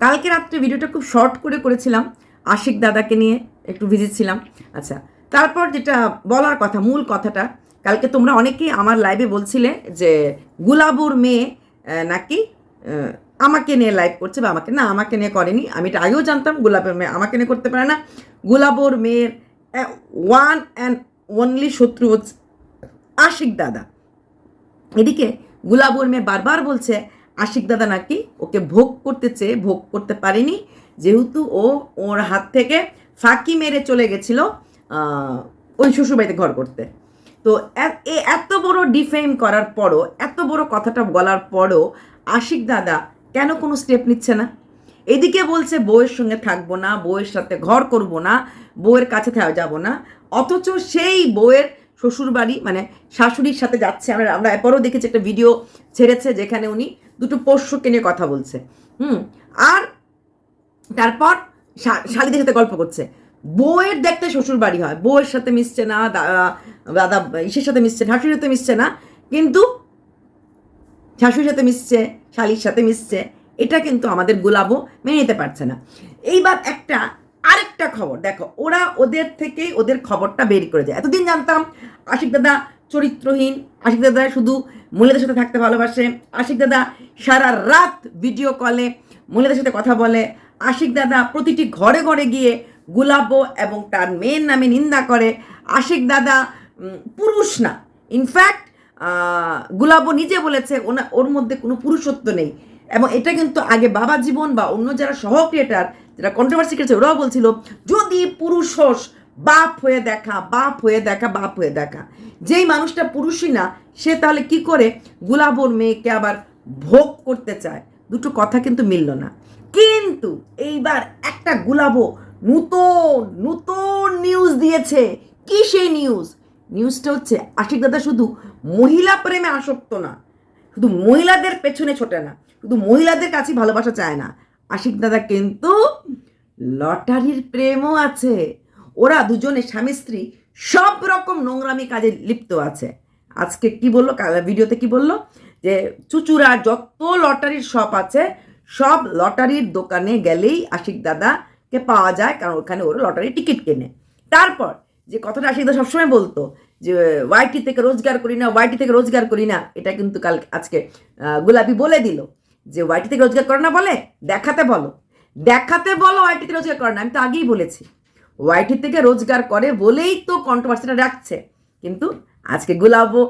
কালকে রাত্রে ভিডিওটা খুব শর্ট করে করেছিলাম, আশিক দাদাকে নিয়ে একটু ভিজিট ছিলাম। আচ্ছা তারপর যেটা বলার কথা, মূল কথাটা, কালকে তোমরা অনেকেই আমার লাইভে বলছিলে যে গুলাবুর মেয়ে নাকি আমাকে নিয়ে লাইভ করছে বা আমাকে, না, আমাকে নিয়ে করেনি। আমি এটা আগেও জানতাম গোলাপের মেয়ে আমাকে নিয়ে করতে পারে না। গোলাবর মেয়ের ওয়ান অ্যান্ড অনলি শত্রু হচ্ছে আশিক দাদা। এদিকে গুলাবর মেয়ে বারবার বলছে আশিক দাদা নাকি ওকে ভোগ করতে চেয়ে ভোগ করতে পারেনি। যেহেতু ও ওর হাত থেকে ফাঁকি মেরে চলে গেছিল ওই শ্বশুরবাড়িতে ঘর করতে। তো এত বড় ডিফেম করার পরও, এত বড় কথাটা বলার পরও আশিক দাদা কেন কোনো স্টেপ নিচ্ছে না? এদিকে বলছে, বউয়ের সঙ্গে থাকব না, বউয়ের সাথে ঘর করব না, বউয়ের কাছে যাব না। অথচ সেই বউয়ের শ্বশুরবাড়ি মানে শাশুড়ির সাথে যাচ্ছে। আমরা আমরা এরপরও দেখেছি একটা ভিডিও ছেড়েছে, যেখানে উনি দুটো পোষ্যকে নিয়ে কথা বলছে। হুম, আর তারপর শালিদের সাথে গল্প করছে। বউয়ের দেখতে শ্বশুর বাড়ি হয়। বউয়ের সাথে মিশছে না দাদা, ইসের সাথে মিশছে শাশুড়ির সাথে মিশছে না, কিন্তু শাশুড়ির সাথে মিশছে, শালির সাথে মিশছে, এটা কিন্তু আমাদের গোলাবো মেনে নিতে পারছে না। এইবার একটা, আরেকটা খবর, দেখো, ওরা ওদের থেকে ওদের খবরটা বের করে যায় এতদিন জানতাম, আশিক দাদা চরিত্রহীন আশিক দাদা শুধু মহিলাদের সাথে থাকতে ভালোবাসে। আশিক দাদা সারা রাত ভিডিও কলে মহিলাদের সাথে কথা বলে। আশিক দাদা প্রতিটি ঘরে ঘরে গিয়ে গুলাবো এবং তার মেয়ের নামে নিন্দা করে। আশিক দাদা পুরুষ না। ইনফ্যাক্ট গুলাবো নিজে বলেছে, ওনা ওর মধ্যে কোনো পুরুষত্ব নেই। এবং এটা কিন্তু আগে বাবা জীবন বা অন্য যারা সহ ক্রিয়েটার যারা কন্ট্রোভার্সি করেছে, ওরাও বলছিল, যদি পুরুষ হোস বাপ হয়ে দেখা, বাপ হয়ে দেখা, বাপ হয়ে দেখা। যেই মানুষটা পুরুষই না, সে তাহলে কি করে? গুলাবোর মেয়েকে আবার ভোগ করতে চায়। দুটো কথা কিন্তু মিলল না। কিন্তু এইবার একটা গুলাবো নূতন নূতন নিউজ দিয়েছে। কি সেই নিউজ নিউজটা হচ্ছে আশিক দাদা শুধু মহিলা প্রেমে আসক্ত না। শুধু মহিলাদের পেছনে ছোটে না। শুধু মহিলাদের কাছে ভালোবাসা চায় না। আশিক দাদা কিন্তু লটারির প্রেমও আছে। ওরা দুজনে স্বামী, স্ত্রী সব রকম নোংরামি কাজে লিপ্ত আছে। আজকে কি বলল? ভিডিওতে কি বলল? যে চুচুড়ার যত লটারির শপ আছে, সব লটারির দোকানে গেলেই আশিক দাদাকে পাওয়া যায়, কারণ ওখানে ওরা লটারির টিকিট কেনে। তারপর যে কথাটা আশিক দাদা সবসময় বলতো, যে ওয়াইটি থেকে রোজগার করি না ওয়াইটি থেকে রোজগার করি না, এটা কিন্তু কাল আজকে গোলাপি বলে দিল। যে ওয়াইটি থেকে রোজগার করে না বলে, দেখাতে বলো। দেখাতে বলো ওয়াইটি থেকে রোজগার করে না, আমি তো আগেই বলেছি। ওয়াইটি থেকে রোজগার করে বলেই তো কন্ট্রোভার্সিটা রাখছে। কিন্তু আজকে গুলাবো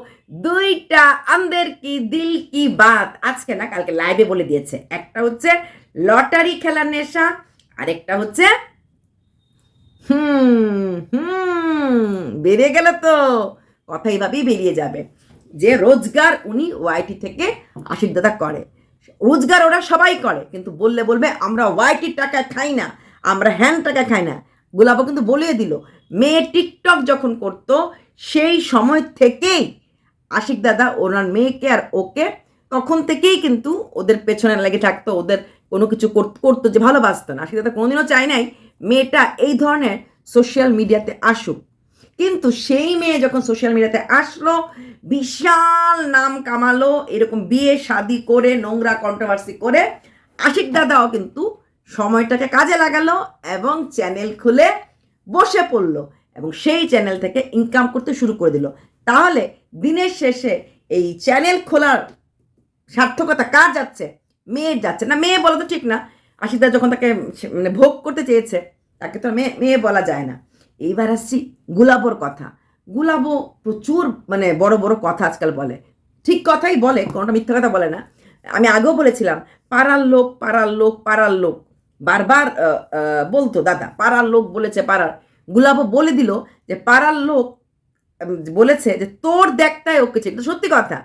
দুইটা আন্দের কি দিল কি বাত আজকে না, কালকে লাইভে বলে দিয়েছে। একটা হচ্ছে লটারি খেলার নেশা, আরেকটা হচ্ছে হুম হুম বেরিয়ে গেল তো কথা এইভাবেই বেরিয়ে যাবে। যে রোজগার উনি ওয়াইটি থেকে আশিক দাদা করে, রোজগার ওরা সবাই করে, কিন্তু বললে বলবে, আমরা ওয়াইটির টাকা খাই না, আমরা হ্যান্ড টাকা খাই না। গোলাপও কিন্তু বলিয়ে দিল। মেয়ে টিকটক যখন করতো, সেই সময় থেকেই আশিক দাদা ওনার মেয়েকে আর ওকে তখন থেকেই কিন্তু ওদের পেছনে লেগে থাকতো, ওদের কোনো কিছু কর- করতো যে ভালোবাসতো না। আশিক দাদা কোনোদিনও চায় নাই মেয়েটা এই ধরনের সোশ্যাল মিডিয়াতে আসুক। কিন্তু সেই মেয়ে যখন সোশ্যাল মিডিয়াতে আসলো, বিশাল নাম কামালো, এরকম বিয়ে, শাদি করে, নোংরা কন্ট্রোভার্সি করে, আশিক দাদাও কিন্তু সময়টাকে কাজে লাগালো এবং চ্যানেল খুলে বসে পড়ল এবং সেই চ্যানেল থেকে ইনকাম করতে শুরু করে দিল। তাহলে দিনের শেষে এই চ্যানেল খোলার সার্থকতা কার যাচ্ছে? মেয়ের যাচ্ছে। না, মেয়ে বলা তো ঠিক না। আশিদা যখন তাকে মানে ভোগ করতে চেয়েছে, তাকে তো মেয়ে মেয়ে বলা যায় না। এইবার আসছি গুলাবোর কথা। গুলাবো প্রচুর মানে বড় বড় কথা আজকাল বলে। ঠিক কথাই বলে, কোনোটা মিথ্যা কথা বলে না। আমি আগেও বলেছিলাম, পাড়ার লোক পাড়ার লোক পাড়ার লোক। বারবার বলতো, দাদা, পাড়ার লোক বলেছে পাড়ার। গুলাবো বলে দিল যে, পাড়ার লোক বলেছে যে, তোর দেখতাই ওকে এটা সত্যি কথা।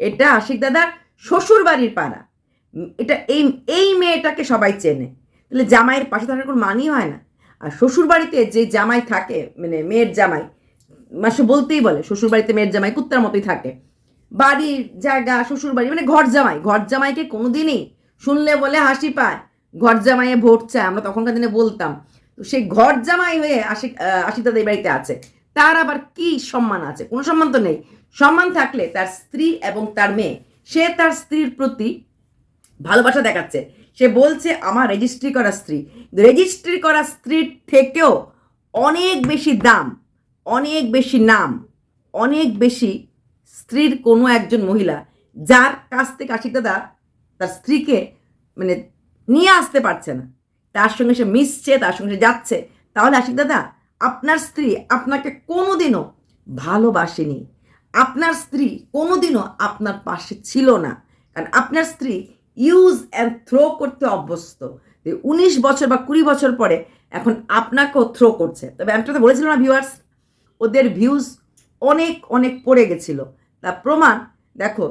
এটা আশিক দাদার শ্বশুর বাড়ির পাড়া এটা এই এই মেয়েটাকে সবাই চেনে। তাহলে জামাইয়ের পাশে থাকার কোনো মানই হয় না। আর শ্বশুর বাড়িতে যে জামাই থাকে মানে মেয়ের জামাই মাসে বলতেই বলে শ্বশুর বাড়িতে মেয়ের জামাই কুত্তার মতোই থাকে। বাড়ির জায়গা শ্বশুর বাড়ি মানে ঘর জামাই। ঘর জামাইকে কোনোদিনই শুনলে বলে হাসি পায়। ঘর জামাইয়ে ভোট চায় আমরা তখনকার দিনে বলতাম। তো সেই ঘর জামাই হয়ে আহ, আশিক বাড়িতে আছে। তার আবার কি সম্মান আছে? কোনো সম্মান তো নেই। সম্মান থাকলে তার স্ত্রী এবং তার মেয়ে সে তার স্ত্রীর প্রতি ভালোবাসা দেখাচ্ছে। সে বলছে আমার রেজিস্ট্রি করা স্ত্রী। রেজিস্ট্রি করা স্ত্রীর থেকেও অনেক বেশি দাম অনেক বেশি নাম অনেক বেশি স্ত্রীর কোনো একজন মহিলা যার কাছ থেকে আশিক দাদা তার স্ত্রীকে মানে নিয়ে আসতে পারছে না। তার সঙ্গে সে মিশছে, তার সঙ্গে সে যাচ্ছে। তাহলে আশিক দাদা, আপনার স্ত্রী আপনাকে কোনোদিনও ভালোবাসেনি। আপনার স্ত্রী কোনোদিনও আপনার পাশে ছিল না। কারণ আপনার স্ত্রী ইউজ অ্যান্ড থ্রো করতে অভ্যস্ত। উনিশ বছর বা কুড়ি বছর পরে এখন আপনাকেও থ্রো করছে। তবে আমি তো বলেছিলাম না ভিউয়ার্স ওদের ভিউজ অনেক অনেক পড়ে গেছিল। তা প্রমাণ, দেখো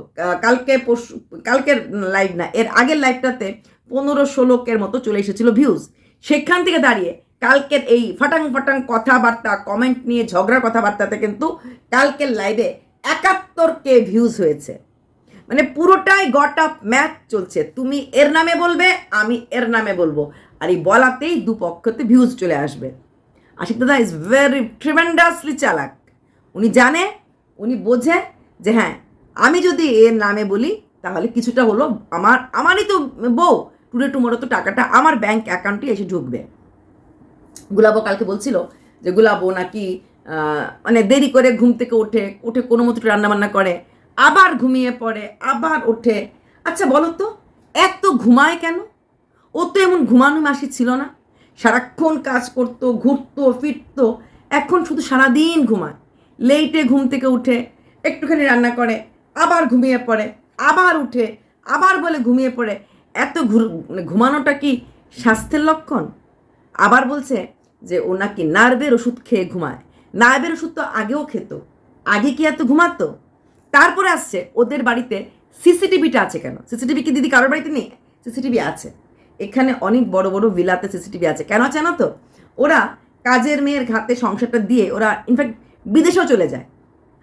কালকে পরশু, কালকের লাইভ না, এর আগের লাইভটাতে পনেরো ষোলোকের মতো চলে এসেছিল ভিউজ সেখান থেকে দাঁড়িয়ে কালকের এই ফাটাং ফাটাং কথাবার্তা কমেন্ট নিয়ে ঝগড়া কথাবার্তাতে কিন্তু কালকের লাইভে একাত্তর কে ভিউজ হয়েছে। মানে পুরোটাই গট আপ ম্যাচ চলছে। তুমি এর নামে বলবে, আমি এর নামে বলব। আর এই বলাতেই দুপক্ষতে ভিউজ চলে আসবে। আশিক দাদা ইজ ভেরি ট্রিমেন্ডাসলি চালাক। উনি জানে, উনি বোঝে যে হ্যাঁ আমি যদি এর নামে বলি, তাহলে কিছুটা হলো আমার, আমারই তো বউ। টুডে টুমোরো তো টাকাটা আমার ব্যাংক অ্যাকাউন্টে এসে ঢুকবে। গুলাবো কালকে বলছিল যে, গুলাবো নাকি মানে দেরি করে ঘুম থেকে ওঠে, উঠে কোনো মতো রান্নাবান্না করে, আবার ঘুমিয়ে পড়ে, আবার ওঠে। আচ্ছা বলো তো, এত ঘুমায় কেন? ও তো এমন ঘুমানো মাসি ছিল না। সারাক্ষণ কাজ করতো, ঘুরতো, ফিরতো, এখন শুধু সারাদিন ঘুমায়। লেটে ঘুম থেকে উঠে, একটুখানি রান্না করে, আবার ঘুমিয়ে পড়ে, আবার উঠে, আবার বলে ঘুমিয়ে পড়ে। এত মানে ঘুমানোটা কি স্বাস্থ্যের লক্ষণ? আবার বলছে যে ও নাকি নার্ভের ওষুধ খেয়ে ঘুমায়। নার্ভের ওষুধ তো আগেও খেত। আগে কি এত ঘুমাতো? তারপরে আসছে ওদের বাড়িতে সিসিটিভিটা আছে কেন? সিসিটিভি কি দিদি কারোর বাড়িতে নেই? সিসিটিভি আছে। এখানে অনেক বড় বড় ভিলাতে সিসিটিভি আছে। কেন আছে না তো? ওরা কাজের মেয়ের ঘাতে সংসারটা দিয়ে ওরা ইনফ্যাক্ট বিদেশেও চলে যায়।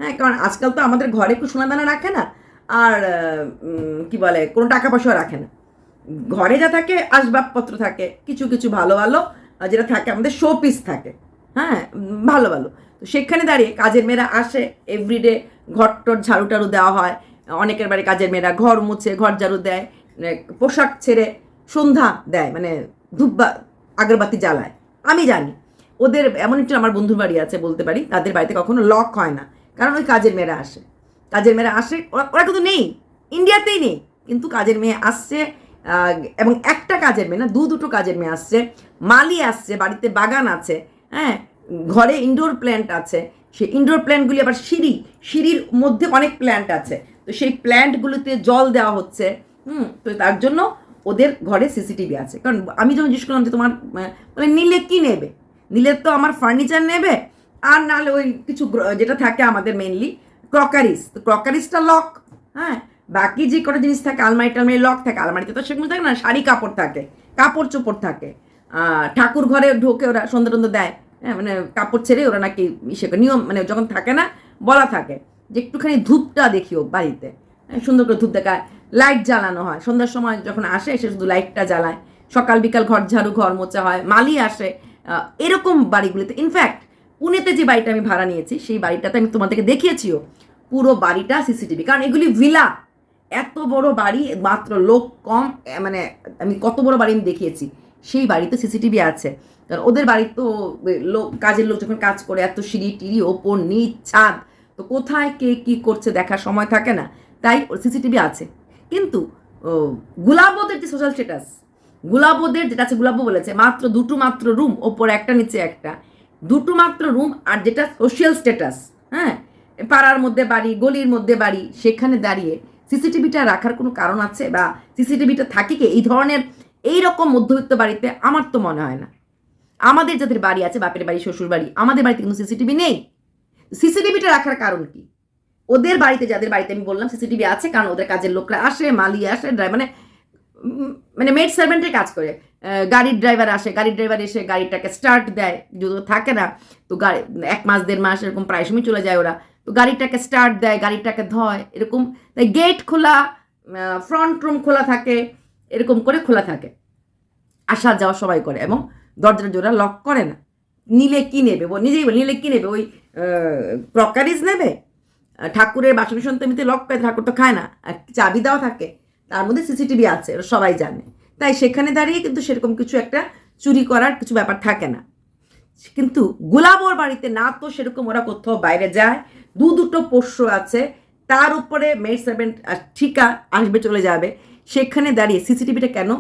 হ্যাঁ কারণ আজকাল তো আমাদের ঘরে একটু সোনা দানা রাখে না। আর কি বলে, কোনো টাকা পয়সাও রাখে না। ঘরে যা থাকে, আসবাবপত্র থাকে, কিছু কিছু ভালো ভালো যেটা থাকে, আমাদের শো পিস থাকে। হ্যাঁ ভালো ভালো। তো সেখানে দাঁড়িয়ে কাজের মেয়েরা আসে এভরিডে ঘর টর ঝাড়ু টাড়ু দেওয়া হয়। অনেকের বাড়ি কাজের মেয়েরা ঘর মুছে, ঘর ঝাড়ু দেয় মানে পোশাক ছেড়ে সন্ধ্যা দেয় মানে ধূপবা, আগরবাতি জ্বালায়। আমি জানি, ওদের এমন একটু আমার বন্ধুর বাড়ি আছে, বলতে পারি, তাদের বাড়িতে কখনো লক হয় না। কারণ ওই কাজের মেয়েরা আসে। কাজের মেয়েরা আসে, ওরা কিন্তু নেই ইন্ডিয়াতেই নেই। কিন্তু কাজের মেয়ে আসছে এবং একটা কাজের মেয়ে না, দু দুটো কাজের মেয়ে আসছে। মালি আসছে, বাড়িতে বাগান আছে হ্যাঁ ঘরে ইনডোর প্ল্যান্ট আছে। সেই ইনডোর প্ল্যান্টগুলি আবার সিঁড়ি, সিঁড়ির মধ্যে অনেক প্ল্যান্ট আছে। তো সেই প্ল্যান্টগুলোতে জল দেওয়া হচ্ছে, হুম, তো তার জন্য ওদের ঘরে সিসিটিভি আছে। কারণ আমি যখন জিজ্ঞেস করলাম যে তোমার মানে নিলে কি নেবে? নিলে তো আমার ফার্নিচার নেবে, আর নাহলে ওই কিছু যেটা থাকে আমাদের মেনলি ক্রকারিস তো ক্রকারিসটা লক হ্যাঁ বাকি যে কটা জিনিস থাকে আলমারি টালমারি লক থাকে আলমারিতে তো সেগুলো থাকে না শাড়ি কাপড় থাকে কাপড় চোপড় থাকে। ঠাকুর ঘরে ঢোকে ওরা সন্ধ্যা টন্ধা দেয় হ্যাঁ মানে কাপড় ছেড়ে ওরা নাকি ইসে নিয়ম মানে যখন থাকে না বলা থাকে যে একটুখানি ধূপটা দেখিও বাড়িতে হ্যাঁ, সুন্দর করে ধূপ দেখায় লাইট জ্বালানো হয় সন্ধ্যার সময় যখন আসে এসে শুধু লাইটটা জ্বালায় সকাল বিকাল ঘর ঝাড়ু ঘর মোছা হয় মালি আসে এরকম বাড়িগুলিতে ইনফ্যাক্ট পুনেতে যে বাড়িটা আমি ভাড়া নিয়েছি সেই বাড়িটাতে আমি তোমাদেরকে দেখিয়েছিও পুরো বাড়িটা সিসিটিভি কারণ এগুলি ভিলা এত বড় বাড়ি, মাত্র লোক কম মানে আমি কত বড় বাড়ি আমি দেখিয়েছি, সেই বাড়িতে সিসিটিভি আছে। কারণ ওদের বাড়ির তো লোক, কাজের লোক যখন কাজ করে, এত সিঁড়ি টিড়ি, ওপর নিচ, ছাদ, তো কোথায় কে কি করছে দেখার সময় থাকে না, তাই সিসিটিভি আছে। কিন্তু গুলাবদের যে সোশ্যাল স্ট্যাটাস গুলাবদের যেটা আছে গুলাবো বলেছে, মাত্র দুটো মাত্র রুম ওপর একটা, নিচে একটা, দুটো মাত্র রুম আর যেটা সোশ্যাল স্ট্যাটাস হ্যাঁ? পাড়ার মধ্যে বাড়ি, গলির মধ্যে বাড়ি, সেখানে দাঁড়িয়ে সিসিটিভিটা রাখার কোনো কারণ আছে বা সিসিটিভিটা থাকে কি? এই ধরনের এই রকম মধ্যবিত্ত বাড়িতে আমার তো মনে হয় না। আমাদের যাদের বাড়ি আছে, বাপের বাড়ি, শ্বশুর বাড়ি, আমাদের বাড়িতে কিন্তু সিসিটিভি নেই। সিসিটিভিটা রাখার কারণ কি? ওদের বাড়িতে, যাদের বাড়িতে আমি বললাম সিসিটিভি আছে, কারণ ওদের কাজের লোকরা আসে, মালি আসে মানে মানে মেড সার্ভেন্টের কাজ করে। গাড়ির ড্রাইভার আসে, গাড়ির ড্রাইভার এসে গাড়িটাকে স্টার্ট দেয়। যদি থাকে না, তো গাড়ি এক মাস, দেড় মাস এরকম প্রায় সময় চলে যায় ওরা। তো গাড়িটাকে স্টার্ট দেয়, গাড়িটাকে ধয়, এরকম। তাই গেট খোলা ফ্রন্ট রুম খোলা থাকে, এরকম করে খোলা থাকে। আসা যাওয়া সবাই করে এবং দরজাটা জোড়া লক করে না। নিলে কি নেবে? ও নিজেই নিলে কী নেবে? ওই ক্রকারিজ নেবে? ঠাকুরের বাসন সন্ত এমনিতে লক করে, ঠাকুর তো খায় না। আর চাবি দেওয়া থাকে। তার মধ্যে সিসিটিভি আছে সবাই জানে। তাই সেখানে দাঁড়িয়ে কিন্তু সেরকম কিছু একটা চুরি করার কিছু ব্যাপার থাকে না। কিন্তু গোলাবর বাড়িতে না তো সেরকম ওরা কোথাও বাইরে যায়। দু দুটো পোষ্য আছে, তার উপরে মেড সার্ভেন্ট ঠিকা আসবে, চলে যাবে। সেখানে দাঁড়িয়ে সিসিটিভিটা কেন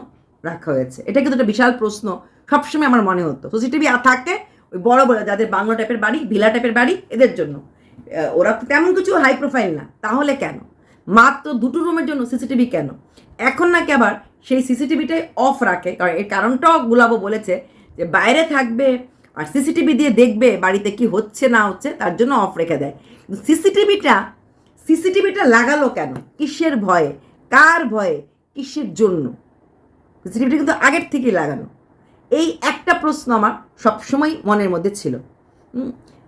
রাখা হয়েছে? এটা কিন্তু একটা বিশাল প্রশ্ন। সবসময় আমার মনে হতো। সিসিটিভি থাকে ওই বড় বড় যাদের বাংলা টাইপের বাড়ি, ভিলা টাইপের বাড়ি, এদের জন্য। ওরা তো তেমন কিছু হাই প্রোফাইল না। তাহলে কেন? মাত্র দুটো রুমের জন্য সিসিটিভি কেন? এখন নাকি আবার সেই সিসিটিভিটাই অফ রাখে। কারণ এর কারণটাও গুলাবো বলেছে যে বাইরে থাকবে আর সিসিটিভি দিয়ে দেখবে বাড়িতে কি হচ্ছে, না হচ্ছে, তার জন্য অফ রেখে দেয়। সিসিটিভিটা সিসিটিভিটা লাগালো কেন? কিসের ভয়ে? কার ভয়ে? কিসের জন্য? সিসিটিভিটা কিন্তু আগের থেকেই লাগানো। এই একটা প্রশ্ন আমার সবসময় মনের মধ্যে ছিল।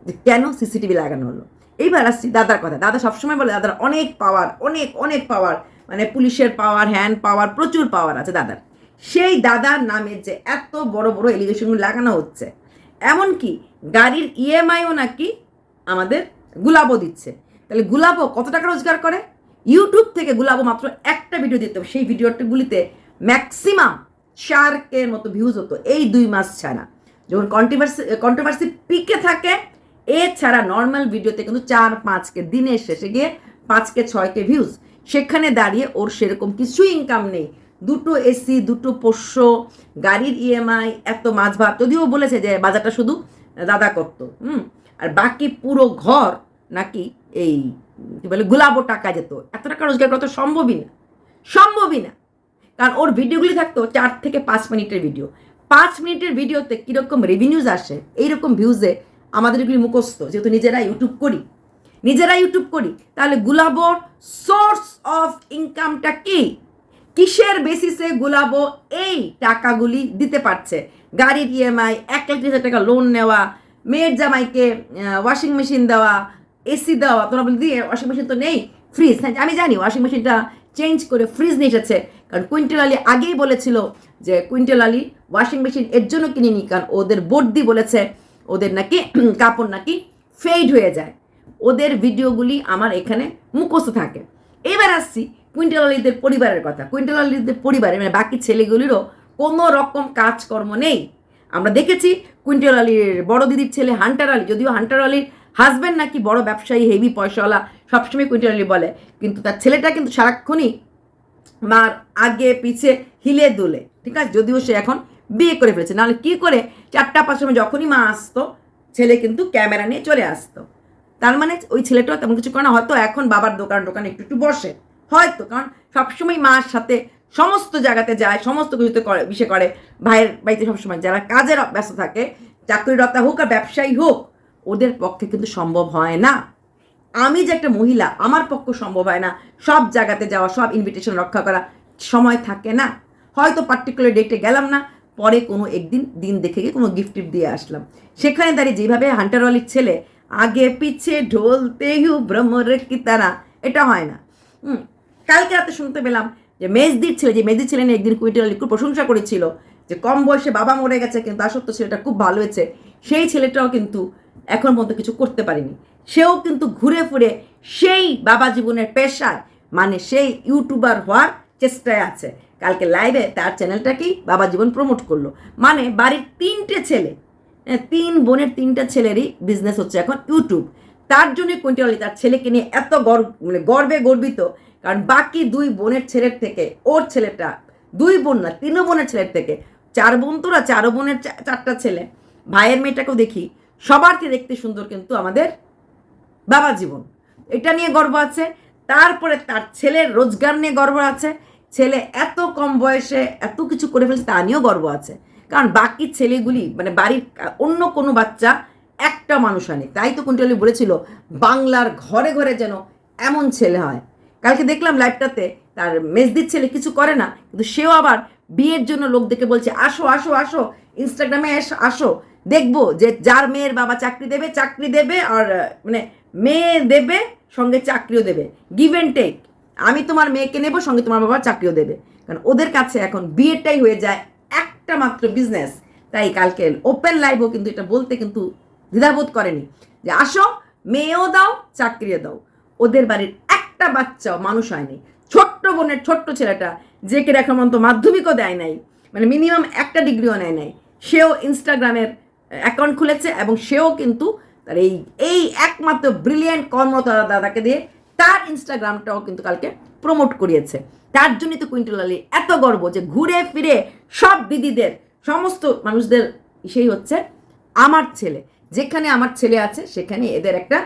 যে কেন সিসিটিভি লাগানো হলো? এইবার আসছি দাদার কথা। দাদা সবসময় বলে, দাদার অনেক পাওয়ার অনেক অনেক পাওয়ার মানে পুলিশের পাওয়ার হ্যান্ড পাওয়ার প্রচুর পাওয়ার আছে দাদার। সেই দাদার নামে যে এত বড় বড় এলিগেশনগুলো লাগানো হচ্ছে এমনকি গাড়ির ইএমআইও নাকি আমাদের গুলাবো দিচ্ছে। তাহলে গুলাবো কত টাকা রোজগার করে? ইউটিউব থেকে গুলাবো মাত্র একটা ভিডিও দিতে সেই ভিডিওগুলিতে ম্যাক্সিমাম চার কে মতো ভিউজ হতো। এই দুই মাস ছাড়া। যখন কন্ট্রোভার্সি কন্ট্রোভার্সি পিকে থাকে, এছাড়া নর্মাল ভিডিওতে কিন্তু চার পাঁচকে দিনের শেষে গিয়ে পাঁচকে ছয়কে ভিউজ সেখানে দাঁড়িয়ে ওর সেরকম কিছু ইনকাম নেই। দুটো এসি দুটো পোষ্য, গাড়ির ইএমআই এত মাছ ভাত। যদিও বলেছে যে বাজারটা শুধু দাদা করতো, হুম? আর বাকি পুরো ঘর নাকি এই, কি বলে গোলাবো টাকা যেত। এত টাকা রোজগার করা তো সম্ভবই না সম্ভবই না। কারণ ওর ভিডিওগুলি থাকতো চার থেকে পাঁচ মিনিটের ভিডিও। পাঁচ মিনিটের ভিডিওতে কীরকম রেভিনিউজ আসে, এইরকম ভিউজে আমাদের এগুলি মুখস্থ। যেহেতু নিজেরা ইউটিউব করি নিজেরা ইউটিউব করি, তাহলে গুলাবোর সোর্স অফ ইনকামটা কি? কিসের বেসিসে গুলাবো এই টাকাগুলি দিতে পারছে? গাড়ির ইএমআই এক লাখ হাজার টাকা লোন নেওয়া, মেয়ের জামাইকে ওয়াশিং মেশিন দেওয়া এসি দেওয়া, তোমরা বলি দিয়ে ওয়াশিং মেশিন তো নেই ফ্রিজ হ্যাঁ আমি জানি ওয়াশিং মেশিনটা চেঞ্জ করে ফ্রিজ নিয়ে এসেছে, কারণ কুইন্টাল আলী আগেই বলেছিল যে কুইন্টাল আলী ওয়াশিং মেশিন এর জন্য কিনিনি কারণ ওদের বর্দি বলেছে, ওদের নাকি কাপড় নাকি ফেড হয়ে যায়। ওদের ভিডিওগুলি আমার এখানে মুখস্থ থাকে। এবার আসছি কুইন্টেল আলীদের পরিবারের কথা। কুইন্টেল আলীদের পরিবারে মানে বাকি ছেলেগুলিরও কোনো রকম কাজকর্ম নেই। আমরা দেখেছি কুইন্টাল আলীর বড় দিদির ছেলে হান্টার আলী, যদিও হান্টার আলীর হাজব্যান্ড নাকি বড় ব্যবসায়ী হেভি পয়সাওয়ালা, সবসময় কুইন্টাল আলী বলে। কিন্তু তার ছেলেটা কিন্তু সারাক্ষণই মার আগে পিছে হিলে দুলে, ঠিক আছে? যদিও সে এখন বিয়ে করে ফেলেছে। নাহলে কী করে চারটা পাঁচটার সময় যখনই মা আসতো, ছেলে কিন্তু ক্যামেরা নিয়ে চলে আসতো। তার মানে ওই ছেলেটাও তেমন কিছু করে না, হয়তো এখন বাবার দোকান টোকান একটু একটু বসে। হয়তো, কারণ সবসময় মার সাথে সমস্ত জায়গাতে যায়, সমস্ত কিছুতে করে বিষয় করে। ভাইয়ের বাড়িতে সবসময় যারা কাজের ব্যস্ত থাকে, চাকরিরতা হোক আর ব্যবসায়ী হোক, ওদের পক্ষে কিন্তু সম্ভব হয় না। আমি যে একটা মহিলা, আমার পক্ষে সম্ভব হয় না সব জায়গাতে যাওয়া, সব ইনভিটেশন রক্ষা করা, সময় থাকে না। হয়তো পার্টিকুলার ডেটে গেলাম না, পরে কোনো একদিন, দিন দেখে গিয়ে কোনো গিফট টিফট দিয়ে আসলাম। সেখানে দাঁড়িয়ে যেভাবে হান্টারওয়ালির ছেলে, আগে পিছে ঢোলতে হু ভ্রমর কি তারা, এটা হয় না। কালকে রাতে শুনতে পেলাম যে মেজদির ছেলে, যে মেজদির ছেলে নিয়ে একদিন কুইন্টাল খুব প্রশংসা করেছিল যে কম বয়সে বাবা মরে গেছে কিন্তু তা সত্ত্বেও ছেলেটা খুব ভালো হয়েছে, সেই ছেলেটাও কিন্তু এখন পর্যন্ত কিছু করতে পারেনি। সেও কিন্তু ঘুরে ফিরে সেই বাবা জীবনের পেশায় মানে সেই ইউটিউবার হওয়ার চেষ্টায় আছে। কালকে লাইভে তার চ্যানেলটাকেই বাবা জীবন প্রমোট করল। মানে বাড়ির তিনটে ছেলে তিন বোনের তিনটা ছেলেরই বিজনেস হচ্ছে এখন ইউটিউব। তার জন্য কুইন্টালি তার ছেলেকে নিয়ে এত গর্ব মানে গর্বে গর্বিত কারণ বাকি দুই বোনের ছেলের থেকে, ওর ছেলেটা, দুই বোন না তিন বোনের ছেলের থেকে, চার বোন তোরা চার বোনের চারটা ছেলে। ভাইয়ের মেয়েটাকেও দেখি সবার চেয়ে দেখতে সুন্দর কিন্তু আমাদের বাবা জীবন। এটা নিয়ে গর্ব আছে, তারপরে তার ছেলের রোজগার নিয়ে গর্ব আছে, ছেলে এত কম বয়সে এত কিছু করে ফেলছে তা নিয়েও গর্ব আছে। কারণ বাকি ছেলেগুলি মানে বাড়ির অন্য কোনো বাচ্চা একটা মানুষ হয়নি। তাই তো কুন্টালি বলেছিল, বাংলার ঘরে ঘরে যেন এমন ছেলে হয়। কালকে দেখলাম লাইভটাতে তার মেজদির ছেলে কিছু করে না, কিন্তু সেও আবার বিয়ের জন্য লোক দেখে বলছে, আসো আসো আসো ইনস্টাগ্রামে এসো, আসো। দেখব যে যার মেয়ের বাবা চাকরি দেবে চাকরি দেবে আর মানে মেয়ে দেবে, সঙ্গে চাকরিও দেবে। গিভ অ্যান্ড টেক আমি তোমার মেয়েকে নেব, সঙ্গে তোমার বাবা চাকরিও দেবে। কারণ ওদের কাছে এখন বিয়েটাই হয়ে যায় একটা মাত্র বিজনেস তাই কালকে ওপেন লাইভও কিন্তু এটা বলতে কিন্তু দ্বিধাবোধ করেনি। যে আসো, মেয়েও দাও, চাকরিও দাও। ওদের বাড়ির একটা বাচ্চাও মানুষ হয়নি। ছোট্ট বোনের ছোট্ট ছেলেটা, যে কে পর্যন্ত মাধ্যমিকও দেয় নাই মানে মিনিমাম একটা ডিগ্রিও নেয় নাই। সেও ইনস্টাগ্রামের অ্যাকাউন্ট খুলেছে এবং সেও কিন্তু তার এই এই একমাত্র ব্রিলিয়েন্ট কর্মতারা দাদাকে দিয়ে তার ইনস্টাগ্রামটাও কিন্তু কালকে প্রমোট করিয়েছে। তার জন্যই তো কুইন্টল আলী এত গর্ব যে ঘুরে ফিরে সব দিদিদের, সমস্ত মানুষদের সেই হচ্ছে আমার ছেলে। যেখানে আমার ছেলে আছে, সেখানে এদের একটা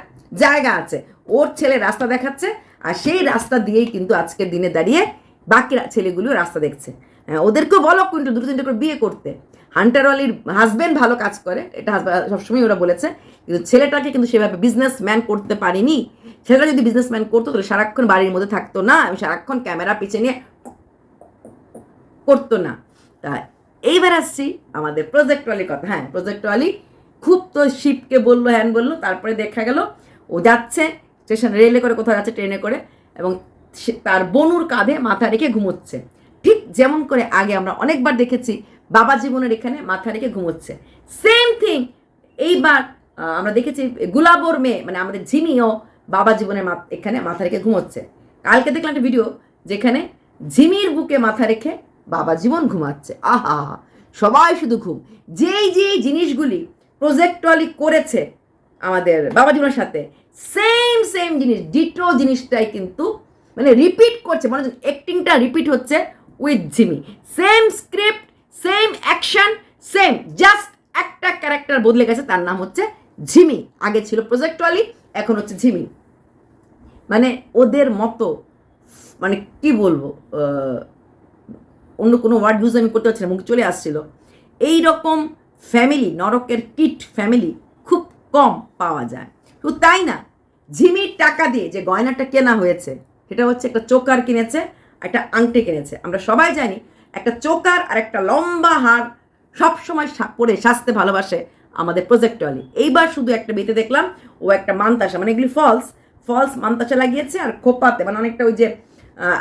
জায়গা আছে। ওর ছেলে রাস্তা দেখাচ্ছে আর সেই রাস্তা দিয়েই কিন্তু আজকের দিনে দাঁড়িয়ে বাকি ছেলেগুলো রাস্তা দেখছে। হ্যাঁ, ওদেরকেও বলো কিন্তু দুটো তিনটে করে বিয়ে করতে। হান্টার আলীর হাজব্যান্ড ভালো কাজ করে এটা সবসময় ওরা বলেছে। কিন্তু ছেলেটাকে কিন্তু সেভাবে বিজনেসম্যান করতে পারিনি। ছেলেটা যদি বিজনেসম্যান করতো তাহলে সারাক্ষণ বাড়ির মধ্যে থাকতো না আমি সারাক্ষণ ক্যামেরা পিছিয়ে নিয়ে করতো না। তা এইবার আসছি আমাদের প্রজেক্ট ওয়ালির কথা। হ্যাঁ প্রজেক্ট ওয়ালি খুব তো শিপকে বলল হ্যান বলল তারপরে দেখা গেল ও যাচ্ছে স্টেশন, রেলে করে কোথাও যাচ্ছে ট্রেনে করে এবং তার বনুর কাঁধে মাথা রেখে ঘুমোচ্ছে। ঠিক যেমন করে আগে আমরা অনেকবার দেখেছি বাবা জীবনের এখানে মাথা রেখে ঘুমোচ্ছে। সেম থিং এইবার আমরা দেখেছি গুলাবর মেয়ে মানে আমাদের ঝিমিও বাবা জীবনের এখানে মাথা রেখে ঘুমোচ্ছে। কালকে দেখলাম একটা ভিডিও যেখানে ঝিমির বুকে মাথা রেখে বাবা জীবন ঘুমাচ্ছে। আহা, সবাই শুধু ঘুম। যেই যেই জিনিসগুলি প্রজেক্টলি করেছে আমাদের বাবা জীবনের সাথে। সেম সেম জিনিস ডিটো জিনিসটাই কিন্তু মানে রিপিট করছে। মানে অ্যাক্টিংটা রিপিট হচ্ছে with Jimmy same script same action same just একটা ক্যারেক্টার বদলে গেছে, তার নাম হচ্ছে ঝিমি আগে ছিল প্রজেক্টওয়ালি এখন হচ্ছে ঝিমি মানে ওদের মতো মানে কি বলব অন্য কোনো ওয়ার্ড ইউজ আমি করতে পারছি না, মুখ চলে আসছিল। এই রকম ফ্যামিলি নরকের কিট ফ্যামিলি কম পাওয়া যায়। শুধু তাই না? ঝিমির টাকা দিয়ে যে গয়নাটা কেনা হয়েছে, সেটা হচ্ছে একটা চোকার কিনেছে, একটা আংটি কিনেছে। আমরা সবাই জানি একটা চোকার আর একটা লম্বা হার সবসময় পরে সাজতে ভালোবাসে আমাদের প্রজেক্টওয়ালি এইবার শুধু একটা বিয়েতে দেখলাম, ও একটা মান্তাসা মানে এগুলি ফলস ফলস মান্তাসা লাগিয়েছে আর খোপাতে মানে অনেকটা ওই যে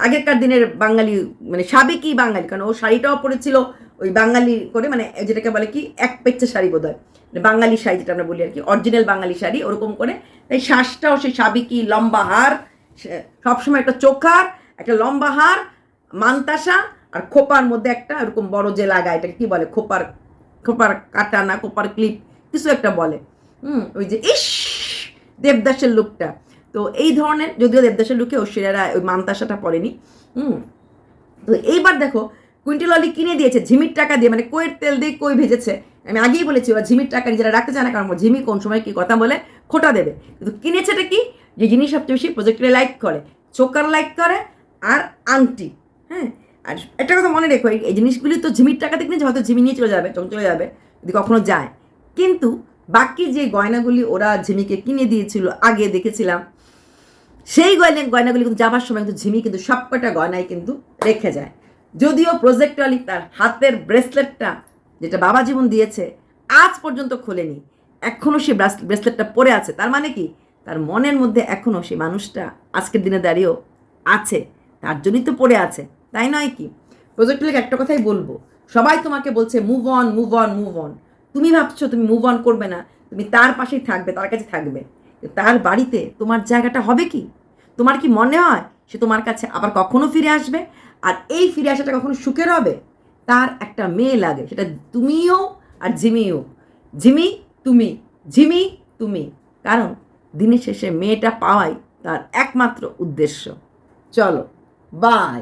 আগেকার দিনের বাঙালি মানে সাবেকি বাঙালি, কারণ ও শাড়িটাও পরেছিল ওই বাঙালি করে মানে যেটাকে বলে কি, এক পেচ্ছে শাড়ি বোধ হয় মানে বাঙালি শাড়ি যেটা আমরা বলি আর কি অরিজিনাল বাঙালি শাড়ি ওরকম করে। তাই শ্বাসটাও সেই সাবেকি লম্বা হার সবসময় একটা চোখার, একটা লম্বা হার, মান্তাসা আর খোপার মধ্যে একটা এরকম বড় যে লাগায় এটাকে কি বলে, খোপার খোপার কাটা না খোপার ক্লিপ, কিছু একটা বলে। হুম, ওই যে ইস, দেবদাসের লুকটা। তো এই ধরনের, যদিও দেবদাসের লুকে ঐশ্বরিয়ারা ওই মান্তাসাটা পড়েনি হুম, তো এইবার দেখো কুইন্টাল অলি কিনে দিয়েছে, ঝিমির টাকা দিয়ে মানে কইয়ের তেল দিয়ে কই ভেজেছে? আমি আগেই বলেছি, ওরা ঝিমির টাকা নিজেরা রাখতে চায় না, কারণ ঝিমি কোন সময় কি কথা বলে, খোটা দেবে। কিন্তু কিনেছেটা কি? যে জিনিস সবচেয়ে বেশি প্রজেক্টরে লাইক করে। চোকার লাইক করে, আর আংটি হ্যাঁ? আর একটা কথা মনে রেখো, এই- জিনিসগুলি তো ঝিমির টাকা টাকাতে কিনেছে, হয়তো ঝিমি নিয়ে চলে যাবে, চলে চলে যাবে, যদি কখনো যায়। কিন্তু বাকি যে গয়নাগুলি ওরা ঝিমিকে কিনে দিয়েছিল, আগে দেখেছিলাম, সেই গয়না, গয়নাগুলি কিন্তু যাবার সময় কিন্তু ঝিমি কিন্তু সবকটা গয়নায় কিন্তু রেখে যায়। যদিও প্রজেক্টলি তার হাতের ব্রেসলেটটা যেটা বাবা জীবন দিয়েছে, আজ পর্যন্ত খোলেনি। এখনও সে ব্রেসলেটটা পরে আছে। তার মানে কি? তার মনের মধ্যে এখনও সেই মানুষটা আজকের দিনে দাঁড়িয়েও আছে। তার জন্যই তো পড়ে আছে। তাই নয় কি? প্রজেক্টলিকে একটা কথাই বলব। সবাই তোমাকে বলছে move on move on move on তুমি ভাবছ, তুমি মুভ অন করবে না। তুমি তার পাশেই থাকবে, তার কাছে থাকবে। তার বাড়িতে তোমার জায়গাটা হবে কি? তোমার কি মনে হয় সে তোমার কাছে আবার কখনো ফিরে আসবে? আর এই ফিরে আসাটা কখন সুখের হবে? তার একটা মেয়ে লাগে, সেটা তুমিও আর ঝিমিও ঝিমি তুমি। ঝিমি তুমি। কারণ দিনের শেষে মেয়েটা পাওয়াই তার একমাত্র উদ্দেশ্য। চলো বাই